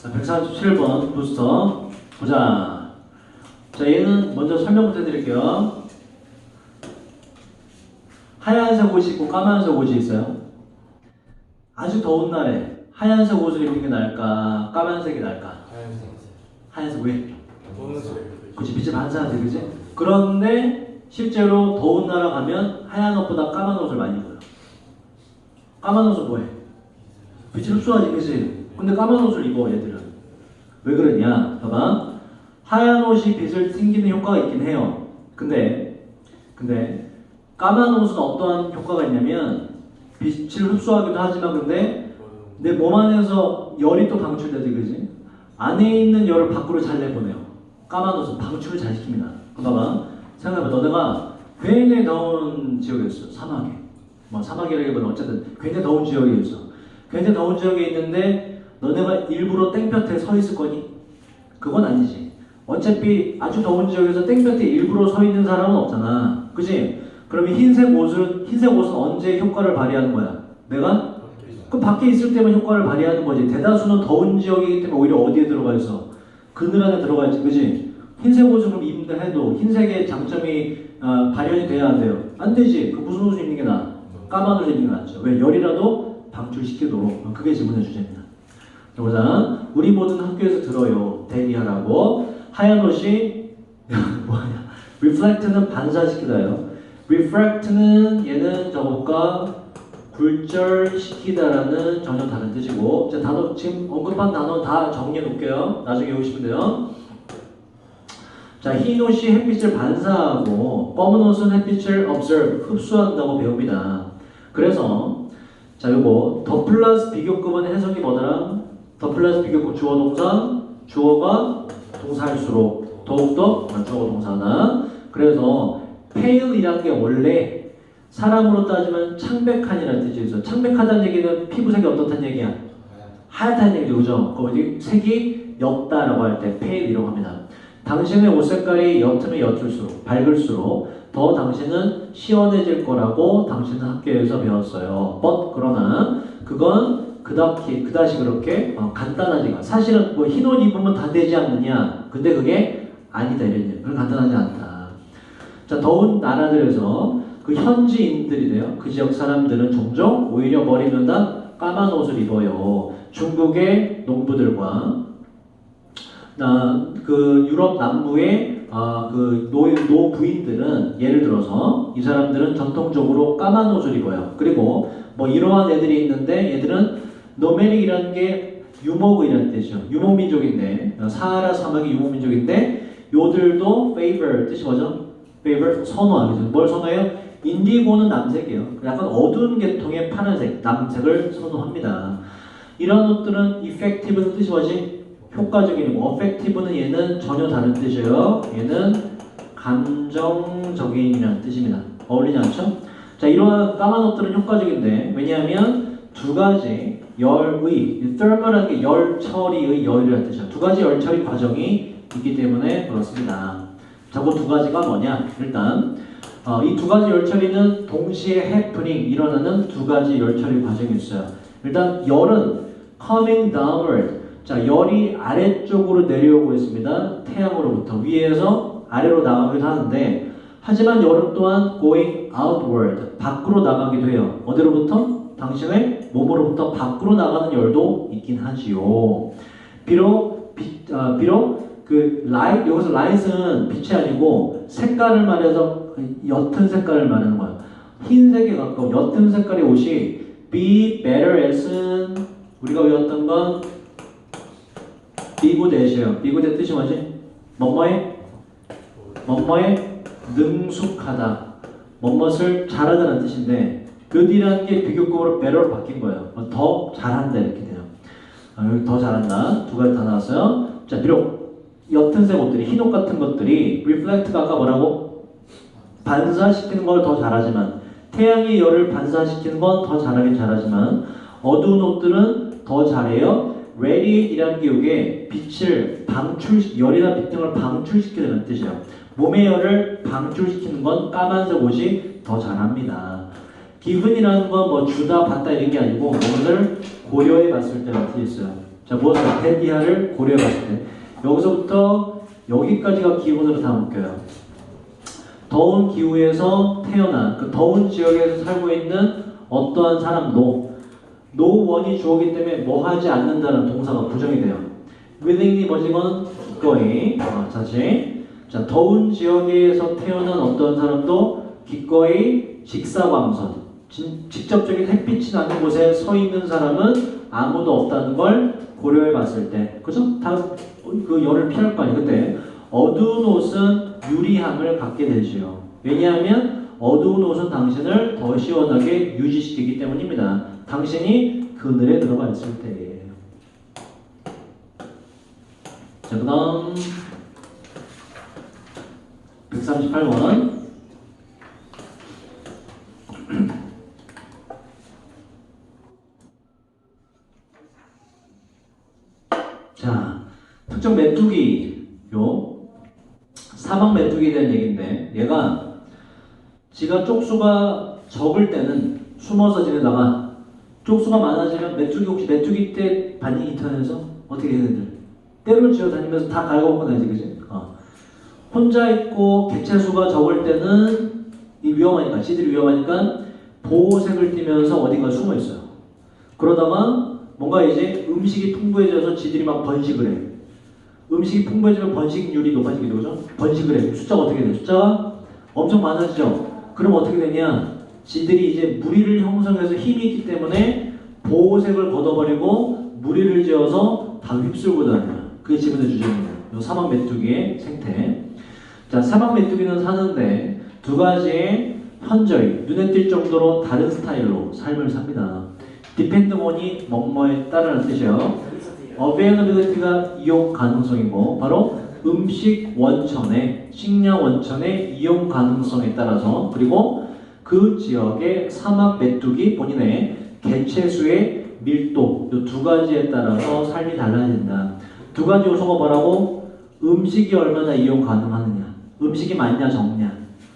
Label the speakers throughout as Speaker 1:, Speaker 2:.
Speaker 1: 자, 147번 부스터 보자. 자, 얘는 먼저 설명부터 해드릴게요. 하얀색 옷이 있고 까만색 옷이 있어요. 아주 더운 날에 하얀색 옷을 입는 게 나을까? 까만색이 나을까?
Speaker 2: 하얀색.
Speaker 1: 하얀색 왜? 그치 빛을 반사하지 그지? 그런데 실제로 더운 나라 가면 하얀 옷보다 까만 옷을 많이 입어요 까만 옷은 뭐해? 빛을 흡수하지 그지? 근데 까만 옷을 입어 얘들은. 왜 그러냐? 봐봐. 하얀 옷이 빛을 튕기는 효과가 있긴 해요. 근데 근데 까만 옷은 어떠한 효과가 있냐면 빛을 흡수하기도 하지만 근데 내 몸 안에서 열이 또 방출되지 그지? 안에 있는 열을 밖으로 잘 내보내요. 까만 옷은 방출을 잘 시킵니다. 봐봐. 생각해봐. 너네가 굉장히 더운 지역이었어. 사막에. 뭐 사막이라기보다 어쨌든 굉장히 더운 지역에 있어. 굉장히 더운 지역에 있는데 너네가 일부러 땡볕에 서 있을 거니? 그건 아니지 어차피 아주 더운 지역에서 땡볕에 일부러 서 있는 사람은 없잖아 그지? 그러면 흰색 옷은 흰색 옷은 언제 효과를 발휘하는 거야? 내가 그 밖에 있을 때만 효과를 발휘하는 거지. 대다수는 더운 지역이기 때문에 오히려 어디에 들어가 있어? 그늘 안에 들어가 있지, 그지? 흰색 옷을 그럼 입는다 해도 흰색의 장점이 어, 발현이 돼야 안 돼요. 안 되지. 그 무슨 옷을 입는 게 나아? 까만 옷을 입는 게 낫죠. 왜? 열이라도 방출시키도록. 어, 그게 질문의 주제입니다. 자, 보자. 우리 모든 학교에서 들어요. 대비하라고. 하얀 옷이 뭐냐? reflect는 반사시키다요. refract는 얘는 저것과 굴절시키다라는 전혀 다른 뜻이고 자 단어 지금 언급한 단어 다 정리해 놓을게요 나중에 외우시면 돼요 자 흰 옷이 햇빛을 반사하고 검은 옷은 햇빛을 observe 흡수한다고 배웁니다 그래서 자 요거 더 플러스 비교급은 해석이 뭐더라 더 플러스 비교급 주어 동사 주어가 동사일수록 더욱더 주어 동사다 그래서 pale이라는 게 원래 사람으로 따지면 창백한이라는 뜻이 있어. 창백하다는 얘기는 피부색이 어떻다는 얘기야? 하얗다는 얘기죠, 그죠? 거기 색이 옅다라고 할때 페일이라고 합니다. 당신의 옷 색깔이 옅으면 옅을수록 밝을수록 더 당신은 시원해질 거라고 당신은 학교에서 배웠어요. but 그러나 그건 그다지 그다지 그렇게 어, 간단하지가 사실은 뭐 흰 옷 입으면 다 되지 않느냐? 근데 그게 아니다 이랬냐? 그건 간단하지 않다. 자 더운 나라들에서 그 현지인들이래요. 그 지역 사람들은 종종 오히려 머리는 다 까만 옷을 입어요. 중국의 농부들과 나, 그 유럽 남부의 아, 그 노, 노부인들은 예를 들어서 이 사람들은 전통적으로 까만 옷을 입어요. 그리고 뭐 이러한 애들이 있는데 얘들은 노메릭이라는 게 유목이라는 뜻이죠. 유목민족인데 사하라 사막이 유목민족인데 요들도 favor 뜻이 뭐죠? favor 선호하죠. 뭘 선호해요? 인디고는 남색이에요. 약간 어두운 계통의 파란색, 남색을 선호합니다. 이런 옷들은 effective는 뜻이 뭐지? 효과적이고 effective는 얘는 전혀 다른 뜻이에요. 얘는 감정적인이라는 뜻입니다. 어울리지 않죠? 자, 이러한 까만 옷들은 효과적인데 왜냐하면 두 가지 열의, thermal이라는 게 열 처리의 열이라는 뜻이야. 두 가지 열 처리 과정이 있기 때문에 그렇습니다. 자, 그 두 가지가 뭐냐? 일단 어, 이 두 가지 열 처리는 동시에 해프닝 일어나는 두 가지 열 처리 과정이 있어요. 일단 열은 coming downward. 자, 열이 아래쪽으로 내려오고 있습니다. 태양으로부터 위에서 아래로 나가기도 하는데 하지만 열은 또한 going outward. 밖으로 나가기도 해요. 어디로부터? 당신의 몸으로부터 밖으로 나가는 열도 있긴 하지요. 비록 빛, 아, 비록 그 라이트 여기서 라이트는 빛이 아니고 색깔을 말해서 옅은 색깔을 말하는 거야. 흰색에 가까운 옅은 색깔의 옷이 be better at은 우리가 외웠던 건 be good at이에요. be good at 뜻이 뭐지? 뭐뭐에 뭐뭐에 능숙하다. 뭐뭇을 잘하다는 뜻인데 good이라는 게 비교급으로 better로 바뀐 거예요. 더 잘한다 이렇게 돼요. 아, 여기 더 잘한다. 두 가지 다 나왔어요. 자, 비록 옅은색 옷들이 흰옷 같은 것들이 reflect가 아까 뭐라고? 반사시키는 걸 더 잘하지만 태양의 열을 반사시키는 건 더 잘하긴 잘하지만 어두운 옷들은 더 잘해요. radiate이라는 게 이게 빛을 방출 열이나 빛 등을 방출시키는 뜻이에요. 몸의 열을 방출시키는 건 까만색 옷이 더 잘합니다. 기분이라는 건 뭐 주다 받다 이런 게 아니고 무엇을 고려해 봤을 때라는 뜻이 있어요. 자, 무엇을 대비하를 고려해 봤을 때. 여기서부터 여기까지가 기본으로 다 묶여요. 더운 기후에서 태어난 그 더운 지역에서 살고 있는 어떠한 사람도 노원이 주어기 때문에 뭐 하지 않는다는 동사가 부정이 돼요. willingly 뭐지건 기꺼이 어, 다시 자 더운 지역에서 태어난 어떤 사람도 기꺼이 직사광선 진- 직접적인 햇빛이 나는 곳에 서 있는 사람은 아무도 없다는 걸 고려해 봤을 때 그죠? 다그 열을 피할 거 아니에요 그때 어두운 옷은 유리함을 갖게 되지요. 왜냐하면 어두운 옷은 당신을 더 시원하게 유지시키기 때문입니다. 당신이 그늘에 들어가 있을 때예요 자, 그 다음 138번 자, 특정 메뚜기 요 사막 메뚜기에 대한 얘기인데 얘가 지가 쪽수가 적을 때는 숨어서 지내다가 쪽수가 많아지면 메뚜기 혹시 메뚜기 때 반응이 인터넷에서 어떻게 얘네들 때를 지어 다니면서 다 갈아먹고 다니지 그지? 어. 혼자 있고 개체 수가 적을 때는 이 위험하니까 지들이 위험하니까 보호색을 띠면서 어딘가 숨어 있어요. 그러다가 뭔가 이제 음식이 풍부해져서 지들이 막 번식을 해. 음식이 풍부해지면 번식률이 높아지게 되죠. 번식을 해. 숫자가 어떻게 돼? 숫자가 엄청 많아지죠. 그럼 어떻게 되냐? 지들이 이제 무리를 형성해서 힘이 있기 때문에 보호색을 걷어버리고 무리를 지어서 다 휩쓸고 다녀요. 그게 지금의 주제입니다. 요 사막 메뚜기의 생태. 자, 사막 메뚜기는 사는데 두 가지의 현저히 눈에 띌 정도로 다른 스타일로 삶을 삽니다. 디펜드 온이 뭐뭐에 따르는 뜻이에요. 어베이너빌리티가 이용 가능성이고 바로 음식 원천의 식량 원천의 이용 가능성에 따라서 그리고 그 지역의 사막 메뚜기 본인의 개체수의 밀도 이 두 가지에 따라서 삶이 달라진다. 두 가지 요소가 뭐라고? 음식이 얼마나 이용 가능하느냐, 음식이 많냐 적냐,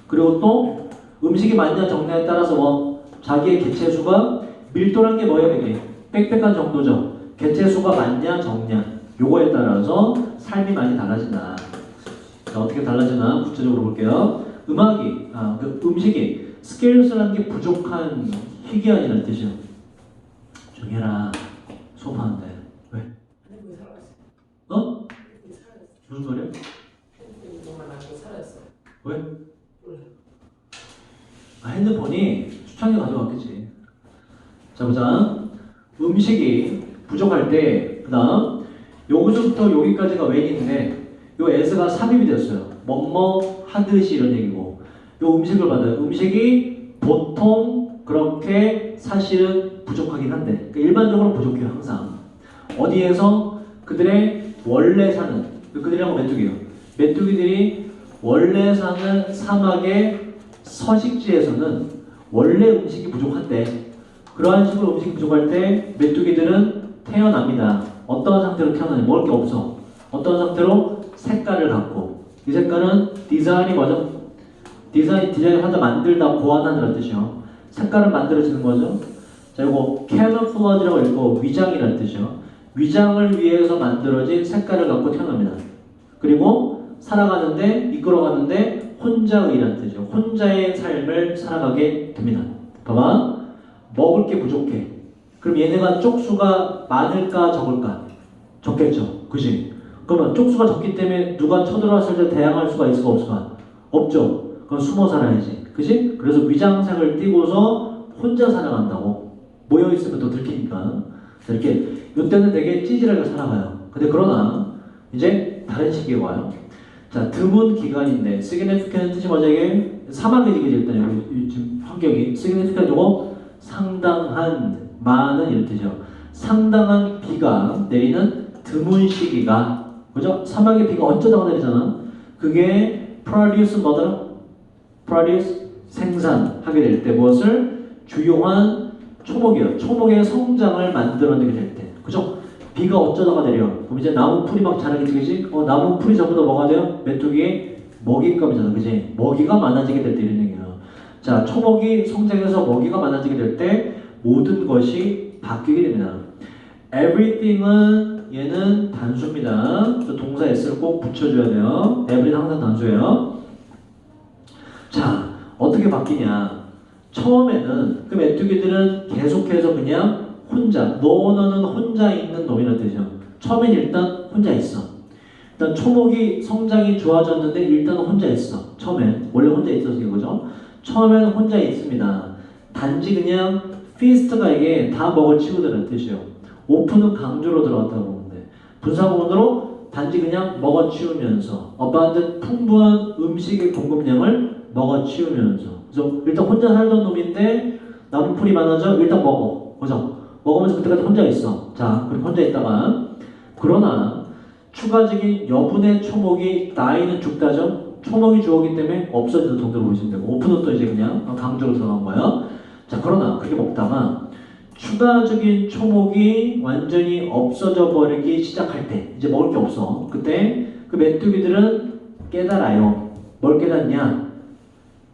Speaker 1: 그리고 또 음식이 많냐 적냐에 따라서 뭐 자기의 개체수가 밀도란 게 뭐예요 이게? 빽빽한 정도죠. 개체수가 많냐 적냐 요거에 따라서 삶이 많이 달라진다. 자, 어떻게 달라지나 구체적으로 볼게요. 음악이 아, 그 음식이 스케일스라는 게 부족한 희귀한이라는 뜻이요. 조용해라 소파한데 왜?
Speaker 2: 어?
Speaker 1: 무슨 소리야? 왜? 아, 핸드폰이 추천이 가져왔겠지. 자 보자. 음식이 부족할 때 그 다음 여기서부터 여기까지가 웬인데 요 s가 삽입이 됐어요. 뭐뭐 하듯이 이런 얘기고 요 음식을 받아요. 음식이 보통 그렇게 사실은 부족하긴 한데 그러니까 일반적으로 부족해요 항상. 어디에서 그들의 원래 사는 그들이라고 메뚜기요. 메뚜기들이 원래 사는 사막의 서식지에서는 원래 음식이 부족한데 그러한 식으로 음식이 부족할 때 메뚜기들은 태어납니다. 어떤 상태로 태어나냐? 먹을 게 없어. 어떤 상태로 색깔을 갖고 이 색깔은 디자인이 뭐죠? 디자인 디자인 하다 만들다 보완하는 뜻이요. 색깔을 만들어지는 거죠. 자, 이거 camouflage라고 읽고 위장이라는 뜻이요. 위장을 위해서 만들어진 색깔을 갖고 태어납니다. 그리고 살아가는데 이끌어가는데 혼자의라는 뜻이죠. 혼자의 삶을 살아가게 됩니다. 봐봐. 먹을 게 부족해. 그럼 얘네가 쪽수가 많을까 적을까? 적겠죠. 그지? 그러면 쪽수가 적기 때문에 누가 쳐들어왔을 때 대항할 수가 있을까 없을까? 없죠. 그럼 숨어 살아야지. 그지? 그래서 위장색을 띠고서 혼자 살아간다고. 모여있으면 또 들키니까. 자, 이렇게 이때는 되게 찌질하게 살아가요. 근데 그러나 이제 다른 시기에 와요. 자, 드문 기간인데 significant 뜻이 뭐죠 이게? 지기지 일단 여기 지금 환경이 significant 이거 상당한 많은 이런 뜻이죠. 상당한 비가 내리는 드문 시기가 그죠? 사막에 비가 어쩌다가 내리잖아. 그게 produce 뭐더라? produce 생산하게 될 때 무엇을 주요한 초목이요. 초목의 성장을 만들어내게 될 때. 그죠? 비가 어쩌다가 내려. 그럼 이제 나무 풀이 막 자라게 되겠지? 어, 나무 풀이 전부 다 뭐가 돼요? 메뚜기의 먹잇감이잖아. 그지? 먹이가 많아지게 될 때 이런 얘기예요. 자, 초목이 성장해서 먹이가 많아지게 될 때 모든 것이 바뀌게 됩니다. everything은 얘는 단수입니다. 저 동사 s를 꼭 붙여줘야 돼요. everything 항상 단수예요. 자, 어떻게 바뀌냐? 처음에는 그 메뚜기들은 계속해서 그냥 혼자, 너 너는 혼자 있는 놈이라는 뜻이죠. 처음엔 일단 혼자 있어. 일단 초목이 성장이 좋아졌는데 일단 혼자 있어. 처음엔 원래 혼자 있었어 이거죠. 처음에는 혼자 있습니다. 단지 그냥 피스트가 이게 다 먹어치우더라는 뜻이에요. 오픈은 강조로 들어갔다고 돼. 분사구문으로 단지 그냥 먹어치우면서 어바운드 풍부한 음식의 공급량을 먹어치우면서 그래서 일단 혼자 살던 놈인데 나무풀이 많아져 일단 먹어 그죠? 먹으면서 그때까지 혼자 있어 자 그리고 혼자 있다가 그러나 추가적인 여분의 초목이 나이는 죽다죠 초목이 주어기 때문에 없어지는 정도로 보시면 되고 오픈은 또 이제 그냥 강조로 들어간 거예요 자 그러나 그렇게 먹다가 추가적인 초목이 완전히 없어져 버리기 시작할 때 이제 먹을 게 없어. 그때 그 메뚜기들은 깨달아요. 뭘 깨닫냐?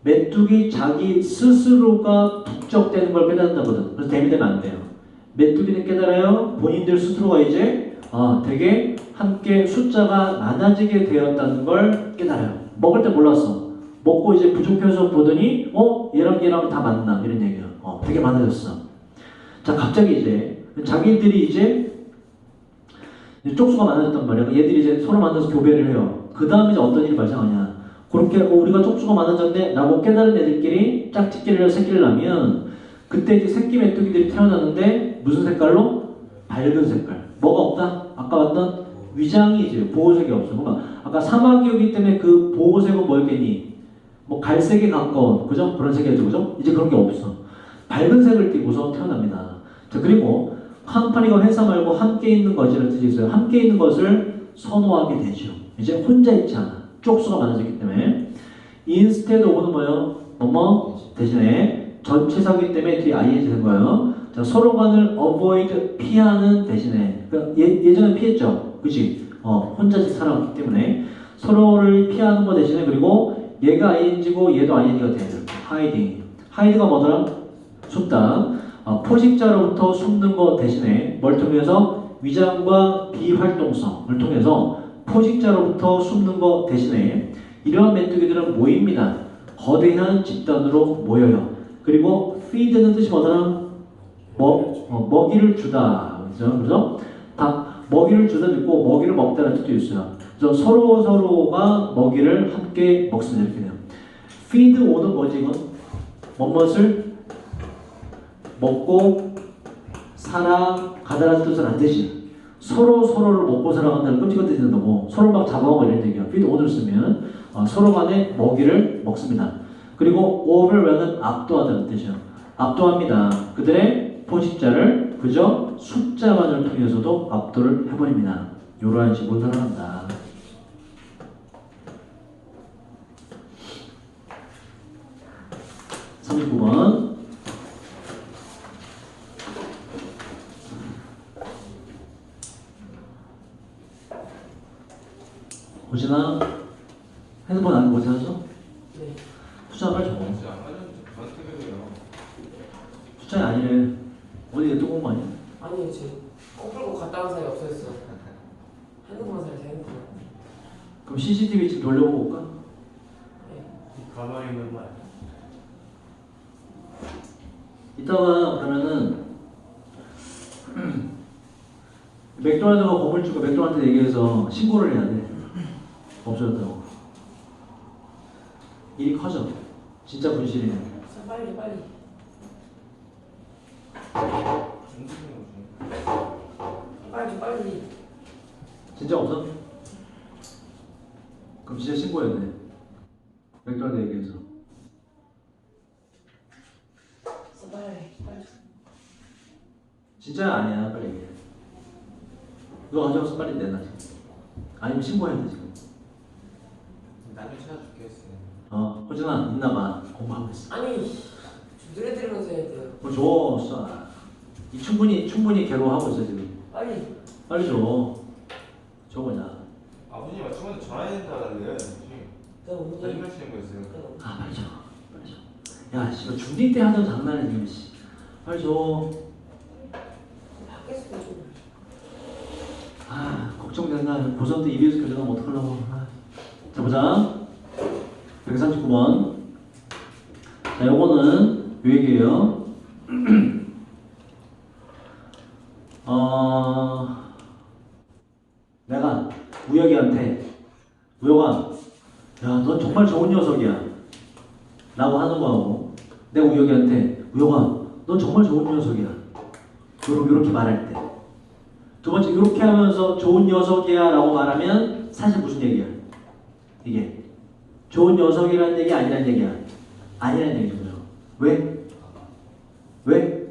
Speaker 1: 메뚜기 자기 스스로가 북적대는 걸 깨닫는다거든. 그래서 대비되면 안 돼요. 메뚜기는 깨달아요. 본인들 스스로가 이제 아 되게 함께 숫자가 많아지게 되었다는 걸 깨달아요. 먹을 때 몰랐어. 먹고 이제 부족해서 보더니 어? 얘랑 얘랑 다 맞나? 이런 얘기야 어 되게 많아졌어 자 갑자기 이제 자기들이 이제 쪽수가 많아졌단 말이야 얘들이 이제 서로 만나서 교배를 해요 그 다음에 이제 어떤 일이 발생하냐 그렇게 어, 우리가 쪽수가 많아졌네 라고 깨달은 애들끼리 짝짓기를 해서 새끼를 낳으면 그때 이제 새끼 메뚜기들이 태어나는데 무슨 색깔로? 밝은 색깔 뭐가 없다? 아까 봤던 위장이 이제 보호색이 없어 그러면 아까 사막이었기 때문에 그 보호색은 뭐였겠니? 뭐 갈색에 가까운 그죠? 그런 색이었죠 그죠? 이제 그런 게 없어 밝은 색을 띠고서 태어납니다 자 그리고 칸파니가 회사 말고 함께 있는 것이라는 뜻이 있어요 함께 있는 것을 선호하게 되죠 이제 혼자 있지 않아 쪽수가 많아졌기 때문에 instead of는 뭐예요? 뭐뭐 대신에 전체사기 때문에 뒤에 ing 된 거예요. 자, 서로 간을 avoid 피하는 대신에 그러니까 예, 예전에 피했죠, 그지? 어, 혼자씩 살아왔기 때문에 서로를 피하는 거 대신에 그리고 얘가 ing고 얘도 ing가 돼요. hiding. hide가 뭐더라? 숨다. 어, 포식자로부터 숨는 거 대신에 뭘 통해서 위장과 비활동성을 통해서 포식자로부터 숨는 것 대신에 이러한 메뚜기들은 모입니다. 거대한 집단으로 모여요. 그리고 feed는 뜻이 뭐더라? 먹, 어, 먹이를 주다. 그죠? 그래서 다 먹이를 주다 있고 먹이를 먹다는 뜻도 있어요. 그래서 서로 서로가 먹이를 함께 먹습니다. 이렇게 돼요. feed 오는 뭐지 이건? 뭐뭇을 먹고 살아가다라는 뜻은 안 되지. 서로 서로를 먹고 살아간다는 끔찍한 뜻이 된다고 서로 막 잡아먹어 이런 얘기야. 피드 오늘 쓰면 어, 서로 간에 먹이를 먹습니다. 그리고 overwhelm은 압도하다는 뜻이야. 압도합니다. 그들의 포식자를 그저 숫자만을 통해서도 압도를 해버립니다. 이러한 식으로 살아간다. 삼십구 번 호진아 핸드폰 안 보지 않았어?
Speaker 2: 네.
Speaker 1: 숫자 빨리 적어
Speaker 3: 진짜 안 가져도 저한테 그래요.
Speaker 1: 숫자 아니래 어디 내 뚜껑 아니야?
Speaker 2: 아니 지금 거꾸로 갔다 온 사이 없어졌어. 핸드폰 살 핸드폰.
Speaker 1: 그럼 CCTV 좀 돌려보고 올까?
Speaker 3: 가만히 있는 말.
Speaker 1: 이따가 그러면은 건물주가 맥도날드 얘기해서 신고를 해야 돼 없어졌다고 일이 커져 진짜 분실이네
Speaker 2: 자, 빨리 빨리. 빨리 빨리.
Speaker 1: 진짜 없어? 그럼 진짜 신고해야 돼 맥도날드 얘기해서
Speaker 2: 자, 빨리 빨리.
Speaker 1: 진짜 아니야 빨리 얘기해 너 가져와서 빨리 내놔 지금 아니면 신고해야 돼 지금
Speaker 3: 나를 찾아줄게 했어요.
Speaker 1: 어 호진아 있나 봐 공부하고 있어
Speaker 2: 아니 노래 들으면서 해야 돼요.
Speaker 1: 뭐 줘, 쏴. 이 충분히 충분히 괴로워하고 있어 지금.
Speaker 2: 빨리.
Speaker 1: 빨리 줘. 줘 그냥.
Speaker 3: 아버님
Speaker 2: 오늘
Speaker 3: 하시는 거였어요.
Speaker 1: 아 빨리 줘, 빨리 줘. 야, 씨발 중딩 때 하던 장난이 지금 씨. 빨리 줘.
Speaker 2: 밖에서 좀.
Speaker 1: 걱정된다. 고3 때 EBS 교정하면 어떡하려고. 아. 자, 보자. 139번. 자, 요거는 요 얘기예요. 어, 내가 우혁이한테 우혁아, 야, 넌 정말 좋은 녀석이야. 라고 하는 거하고 내가 우혁이한테 우혁아, 넌 정말 좋은 녀석이야. 요렇게 말할 때. 두 번째, 이렇게 하면서 좋은 녀석이야 라고 말하면 사실 무슨 얘기야? 이게 좋은 녀석이라는 얘기 아니라는 얘기야. 아니라는 얘기죠. 왜? 왜?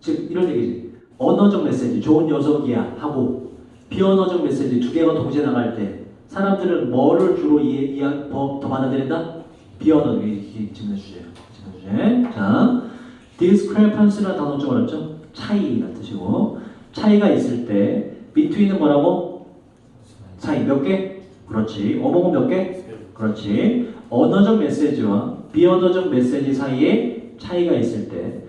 Speaker 1: 즉 이런 얘기지. 언어적 메시지, 좋은 녀석이야 하고 비언어적 메시지 두 개가 동시에 나갈 때 사람들은 뭐를 주로 이해, 이해 더, 더 받아들인다? 비언어 이 질문 주제예요. 질문 주제. 자, discrepancy라는 단어 좀 어렵죠? 차이가 뜻이고 차이가 있을 때 between은 뭐라고? 차이 몇 개? 그렇지. 어목은 몇 개? 그렇지. 언어적 메시지와 비언어적 메시지 사이에 차이가 있을 때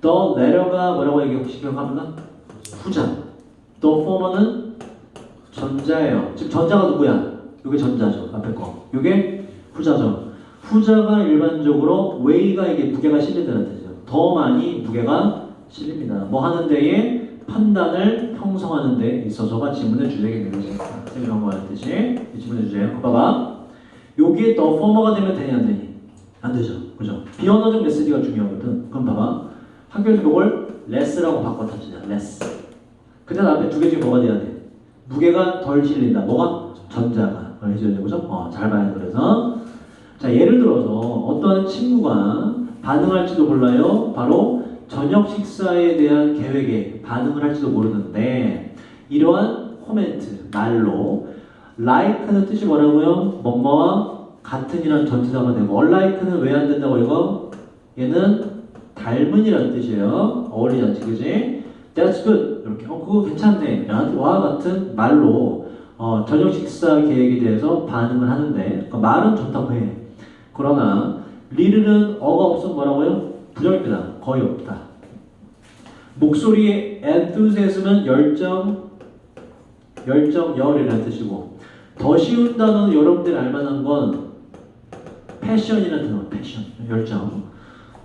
Speaker 1: the letter가 뭐라고 얘기 혹시 기억합니까? 후자. the former는 전자예요. 즉 전자가 누구야? 이게 전자죠. 앞에 거. 이게 후자죠. 후자가 일반적으로 weigh가 이게 무게가 실린다는 뜻이죠. 더 많이 무게가 실립니다. 뭐 하는 데에 판단을 형성하는 데 있어서가 지문의 주제가 되겠죠. 이런 거 하는 뜻이 이 지문의 주제예요. 봐봐. 여기에 the former가 되면 되냐 안 되니? 안 되죠. 그죠? 비언어적 메시지가 중요하거든. 그럼 봐봐. 학교에서 이걸 less라고 바꿔 타지냐. less. 근데 앞에 두 개 중에 뭐가 돼야 돼? 무게가 덜 실린다. 뭐가? 전자가. 걸 해줘야 되고, 그죠? 어, 잘 봐야 돼. 그래서. 자, 예를 들어서 어떠한 친구가 반응할지도 몰라요. 바로 저녁 식사에 대한 계획에 반응을 할지도 모르는데, 이러한 코멘트, 말로, like는 뜻이 뭐라고요? 뭐뭐와 같은 이란 전치사가 되고, unlike는 왜 안 된다고 이거? 얘는 닮은이라는 뜻이에요. 어울리지 그지? That's good. 이렇게, 어, 그거 괜찮네. 와 같은 말로, 어, 저녁 식사 계획에 대해서 반응을 하는데, 그 말은 좋다고 해. 그러나, 리를은 어가 없으면 뭐라고요? 부정입니다. 거의 없다. 목소리의 enthusiasm은 열정, 열정, 열이라는 뜻이고, 더 쉬운 단어는 여러분들이 알만한 건 패션이라는 단어, 패션, 열정.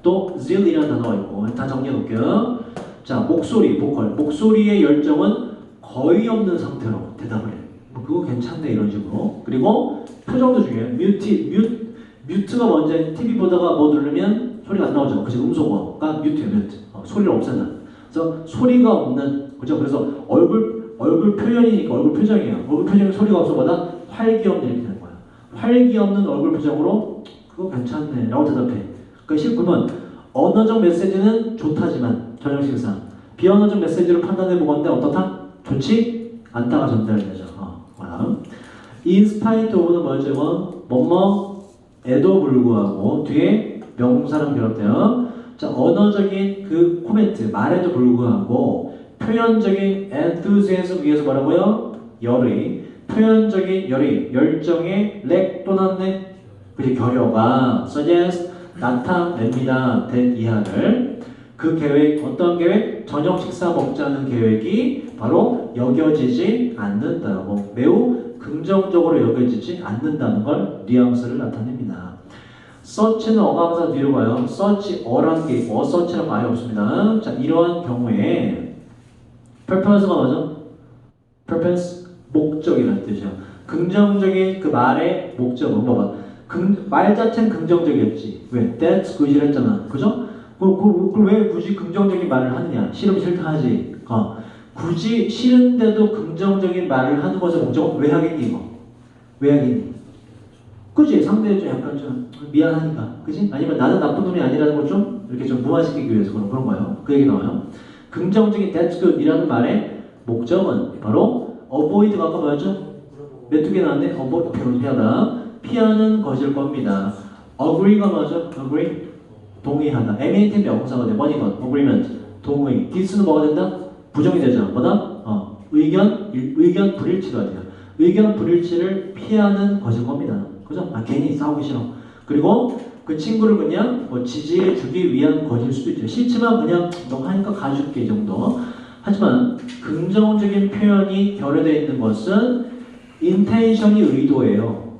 Speaker 1: 또 zeal이라는 단어가 있고 다 정리해 놓을게요. 자 목소리, 보컬, 목소리의 열정은 거의 없는 상태로 대답을 해. 뭐 그거 괜찮네 이런 식으로. 그리고 표정도 중요해요. 뮤트, 뮤, 뮤트가 먼저 TV 보다가 뭐 누르면 소리가 안 나오죠. 그죠? 음소거가 뮤트예요, 뮤트. 어, 소리를 없앤다. 그래서 소리가 없는 그죠? 그래서 얼굴 얼굴 표현이니까 얼굴 표정이에요. 얼굴 표정이 소리가 없어보다 활기 없는 이렇게 되는 거야. 활기 없는 얼굴 표정으로 그거 괜찮네 라고 대답해. 그 실품은 언어적 메시지는 좋다지만 식사 비언어적 메시지로 판단해 보건데 어떻다? 좋지 않다가 전달되죠. 어, 인스파이트 오브는 뭐였죠? 이거? 뭐뭐 에도 불구하고 뒤에 명사랑 비롯돼요. 자 언어적인 그 코멘트 말에도 불구하고 표현적인 enthusiasm 위에서 뭐라고요? 열의 표현적인 열의 열정의 렉 또는 그리 결여가 suggest 나타냅니다. 된 이하를 그 계획 어떤 계획? 저녁 식사 먹자는 계획이 바로 여겨지지 않는다고 매우 긍정적으로 여겨지지 않는다는 걸 뉘앙스를 나타냅니다. 서치는 어강사 뒤로 가요. 서치 어란 게 있고 어서치는 아예 없습니다. 자 이러한 경우에 purpose가 뭐죠? purpose 목적이라는 뜻이에요. 긍정적인 그 말의 목적은 뭐가? 긍, 말 자체는 긍정적이었지. 왜? That's good이라 했잖아. 그죠? 그, 그, 그, 왜 굳이 긍정적인 말을 하느냐? 싫으면 싫다 하지. 어. 굳이 싫은데도 긍정적인 말을 하는 것의 목적은 왜 하겠니, 이거? 왜 하겠니? 그지? 상대에 좀 약간 좀 미안하니까. 그지? 아니면 나는 나쁜 놈이 아니라는 걸 좀 이렇게 좀 무마시키기 위해서 그런, 그런 거예요. 그 얘기 나와요. 긍정적인 that's good 이라는 말의 목적은 바로 avoid가 아까 뭐였죠? 메뚜기 나왔네? avoid, 피하다. 피하는 것일 겁니다. agree가 뭐죠? agree? 동의하다. MAT 명사가 돼. 뭐니 건? agreement. 동의. dis는 뭐가 된다? 부정이 되죠. 뭐다? 어, 의견, 일- 의견 불일치가 돼요. 의견 불일치를 피하는 것일 겁니다. 그죠? 아, 괜히 싸우기 싫어. 그리고 그 친구를 그냥 뭐 지지해 주기 위한 것일 수도 있죠. 싫지만 그냥 너 하니까 가줄게 이 정도. 하지만 긍정적인 표현이 결여되어 있는 것은 intention이 의도예요.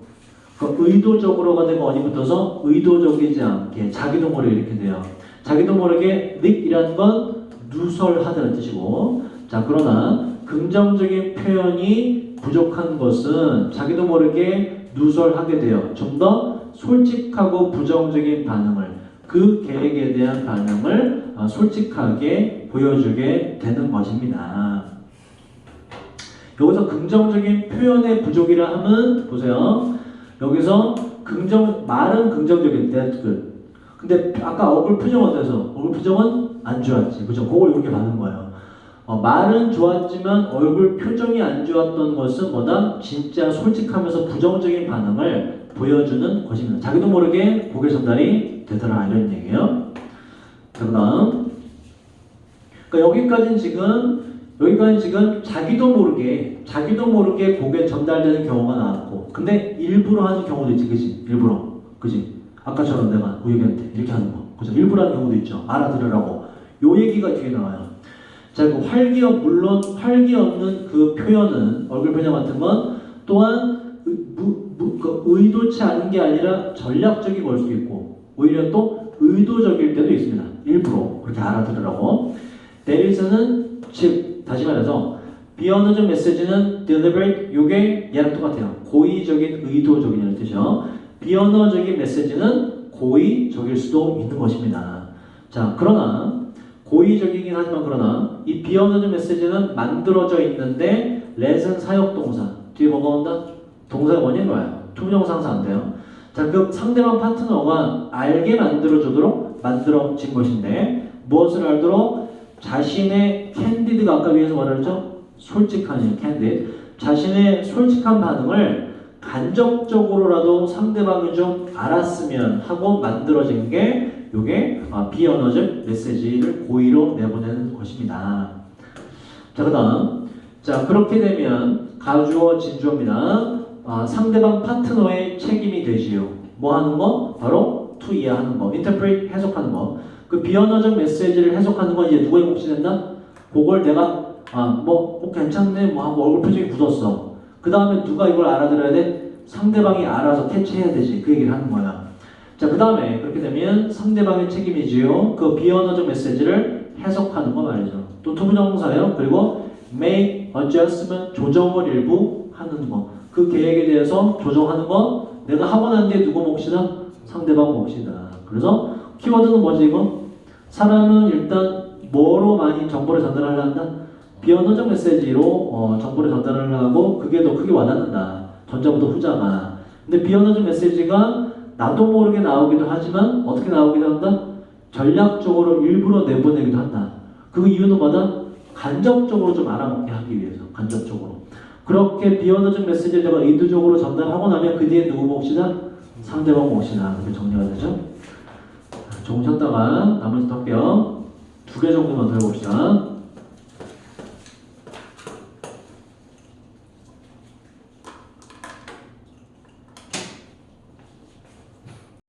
Speaker 1: 의도적으로가 되고 어디 붙어서 의도적이지 않게 자기도 모르게 이렇게 돼요. 자기도 모르게 닉이라는 건 누설하다는 뜻이고 자 그러나 긍정적인 표현이 부족한 것은 자기도 모르게 누설하게 돼요. 좀더 솔직하고 부정적인 반응을 그 계획에 대한 반응을 어, 솔직하게 보여주게 되는 것입니다. 여기서 긍정적인 표현의 부족이라 하면 보세요. 여기서 긍정 말은 긍정적인 good. 근데 아까 얼굴 표정 어때서? 얼굴 표정은 안 좋았지, 그죠? 그걸 이렇게 받는 거예요. 어, 말은 좋았지만 얼굴 표정이 안 좋았던 것은 뭐다? 진짜 솔직하면서 부정적인 반응을 보여주는 것입니다. 자기도 모르게 고개 전달이 되더라 이런 얘기예요. 자, 그다음. 그러니까 여기까지는 지금 여기까지 지금 자기도 모르게 자기도 모르게 고개 전달되는 경우가 나왔고 근데 일부러 하는 경우도 있지 그지? 일부러. 그지? 아까처럼 내가 우혁이한테 이렇게 하는 거. 그죠? 일부러 하는 경우도 있죠. 알아들으라고. 요 얘기가 뒤에 나와요 자, 그 활기 없 물론 활기 없는 그 표현은 얼굴 표정 같은 건 또한 의, 무, 무, 그 의도치 않은 게 아니라 전략적인 걸 수도 있고 오히려 또 의도적일 때도 있습니다. 일부러 그렇게 알아들으라고. 데리스는 즉 다시 말해서 비언어적 메시지는 deliberate 요게 얘랑 똑같아요. 고의적인 의도적이라는 뜻이요. 비언어적인 메시지는 고의적일 수도 있는 것입니다. 자 그러나 고의적이긴 하지만 그러나 이 비언어적 메시지는 만들어져 있는데 let은 사역 동사 뒤에 뭐가 온다? 동사가 뭐냐 이거예요. 투명상사 안 돼요. 자, 그 상대방 파트너가 알게 만들어주도록 만들어진 것인데 무엇을 알도록 자신의 캔디드가 아까 위에서 그랬죠? 솔직한 캔디드 자신의 솔직한 반응을 간접적으로라도 상대방이 좀 알았으면 하고 만들어진 게 이게 아, 비언어적 메시지를 고의로 내보내는 것입니다. 자, 그 다음 자 그렇게 되면 가주어 진주어입니다. 아, 상대방 파트너의 책임이 되지요. 뭐 하는 거? 바로 to 이해하는 거, interpret 해석하는 거. 그 비언어적 메시지를 해석하는 건 이제 누구의 몫이 된다? 그걸 내가 아 뭐 뭐 괜찮네 뭐 하고 얼굴 표정이 굳었어. 그 다음에 누가 이걸 알아들어야 돼? 상대방이 알아서 캐치해야 되지. 그 얘기를 하는 거야. 자, 그 다음에 그렇게 되면 상대방의 책임이지요. 그 비언어적 메시지를 해석하는 거 말이죠. 또 투부정사예요. 그리고 make adjustment 조정을 일부 하는 거. 그 계획에 대해서 조정하는 거 내가 하고 난 뒤에 누구 몫이다? 상대방 몫이다. 그래서 키워드는 뭐지 이거? 사람은 일단 뭐로 많이 정보를 전달하려 한다? 비언어적 메시지로 어, 정보를 전달하려고 그게 더 크게 와닿는다. 전자보다 후자가. 근데 비언어적 메시지가 나도 모르게 나오기도 하지만 어떻게 나오기도 한다? 전략적으로 일부러 내보내기도 한다. 그 이유는 뭐다? 간접적으로 좀 알아먹게 하기 위해서. 간접적으로. 그렇게 비언어적 메시지를 내가 의도적으로 전달하고 나면 그 뒤에 누구 몫이다? 상대방 몫이다. 그렇게 정리가 되죠? 조금 쉬었다가 나머지 더 할게요. 두개 정도만 더 해봅시다.